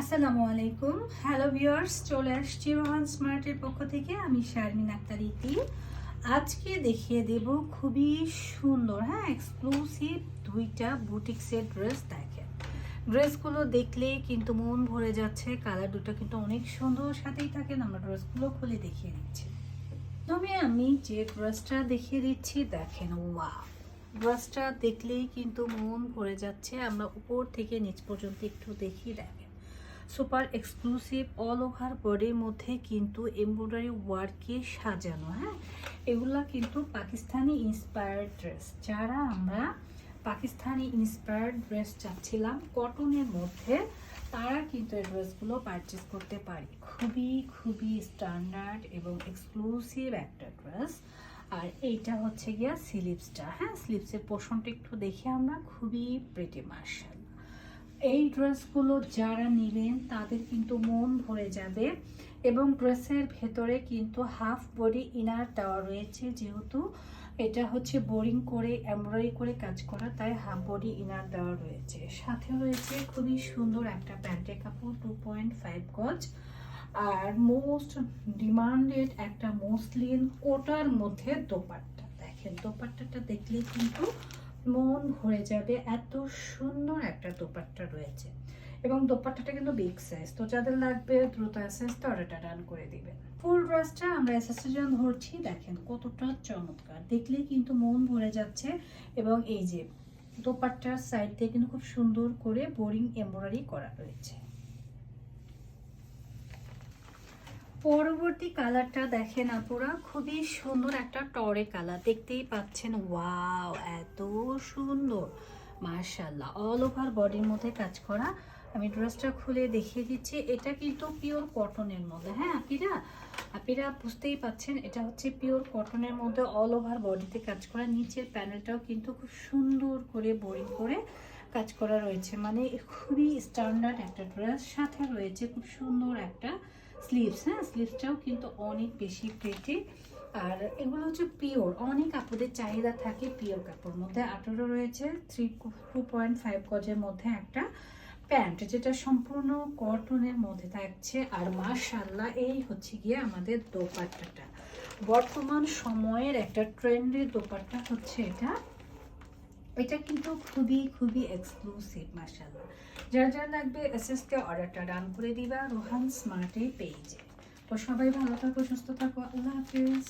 আসসালামু আলাইকুম। Hello viewers চলে আসছি রোহান স্মার্টের পক্ষ থেকে। আমি শারমিন আক্তার ইতি। আজকে দেখিয়ে দেব খুবই সুন্দর হ্যাঁ এক্সক্লুসিভ দুইটা বুটিক্সের ড্রেস দেখেন। ড্রেসগুলো দেখলেই কিন্তু মন ভরে যাচ্ছে কালার দুটো কিন্তু অনেক সুন্দর, সাথেই থাকেন, আমরা ড্রেসগুলো খুলে দেখিয়ে দিচ্ছি। তবে আমি যে ড্রেসটা দেখিয়ে দিচ্ছি, দেখেন ওয়া ড্রেসটা দেখলেই কিন্তু মন ভরে যাচ্ছে, আমরা উপর থেকে নিচ পর্যন্ত একটু দেখি, দেখেন। সুপার এক্সক্লুসিভ অল ওভার বডির মধ্যে কিন্তু এমব্রয়ডারি ওয়ার্কে সাজানো হ্যাঁ? এগুলা কিন্তু পাকিস্তানি ইন্সপায়ার্ড ড্রেস যারা আমরা পাকিস্তানি ইন্সপায়ার্ড ড্রেস চাচ্ছিলাম কটনের মধ্যে, তারা কিন্তু এই ড্রেসগুলো পারচেস করতে পারি। খুবই খুবই স্ট্যান্ডার্ড এবং এক্সক্লুসিভ একটা ড্রেস আর এইটা হচ্ছে গিয়া স্লিপসটা হ্যাঁ? স্লিপসের পোষণটা একটু দেখি আমরা, খুবই প্রেটি মার্শাল এই ড্রেসগুলো যারা নেবেন, তাদের কিন্তু মন ভরে যাবে এবং ড্রেসের ভেতরে কিন্তু হাফ বডি ইনার দেওয়া রয়েছে যেহেতু এটা হচ্ছে বোরিং করে, এমব্রয়ডারি করে কাজ করা, তাই হাফ বডি ইনার দেওয়া রয়েছে। সাথে রয়েছে খুবই সুন্দর একটা প্যান্টের কাপড়, টু পয়েন্ট ফাইভ গজ। আর মোস্ট ডিমান্ডেড একটা মসলিন কোটার মধ্যে দোপাট্টা। দেখেন, দোপাট্টাটা দেখলে কিন্তু মন ভরে যাবে, এত সুন্দর একটা দোপাট্টা রয়েছে। এবং দোপাট্টাটা কিন্তু বিগ সাইজ তো যাদের লাগবে দ্রুত অ্যাসেসটা অর্ডারটা ডান করে দিবেন। ফুল ড্রেসটা আমরা অ্যাসেসটা যখন ধরছি, দেখেন কতটা চমৎকার। দেখলেই কিন্তু মন ভরে যাচ্ছে এবং এই যে দোপাট্টার সাইড দিয়ে কিন্তু খুব সুন্দর করে বোরিং এমব্রয়ডারি করা রয়েছে। পরবর্তী কালারটা দেখেন আপুরা, খুবই সুন্দর একটা টরে কালার। দেখতেই পাচ্ছেন, ওয়াও, এত সুন্দর। মার্শাল্লাহ অল ওভার বডির মধ্যে কাজ করা। আমি ড্রেসটা খুলে দেখিয়ে দিচ্ছি। এটা কিন্তু পিওর কটনের মধ্যে হ্যাঁ আপিরা? আপিরা বুঝতেই পাচ্ছেন, এটা হচ্ছে পিওর কটনের মধ্যে অল ওভার বডিতে কাজ করা। নিচের প্যানেলটাও কিন্তু খুব সুন্দর করে বোরিং করে কাজ করা রয়েছে। মানে খুবই স্ট্যান্ডার্ড একটা ড্রেস সাথে রয়েছে খুব সুন্দর একটা স্লিভস হ্যাঁ? স্লিভসটাও কিন্তু অনেক বেশি প্রেটি আর এগুলো হচ্ছে পিওর অনেক কাপড়ের চাহিদা থাকে পিওর কাপড় মধ্যে। আঠেরো রয়েছে থ্রি টু পয়েন্ট ফাইভ গজের মধ্যে একটা প্যান্ট যেটা সম্পূর্ণ কটনের মধ্যে থাকছে। আর মাশাল্লাহ এই হচ্ছে গিয়ে আমাদের দোপাট্টাটা। বর্তমান সময়ের একটা ট্রেন্ডের দোপাট্টা হচ্ছে এটা। এটা কিন্তু খুবই খুবই এক্সক্লুসিভ মাশাল্লাহ যার যার লাগবে এসএসকে অর্ডারটা ডান করে দিবা, রোহান স্মার্টে পেজে তো সবাই ভালো থাকো, সুস্থ থাকো, আল্লাহ হাফিজ।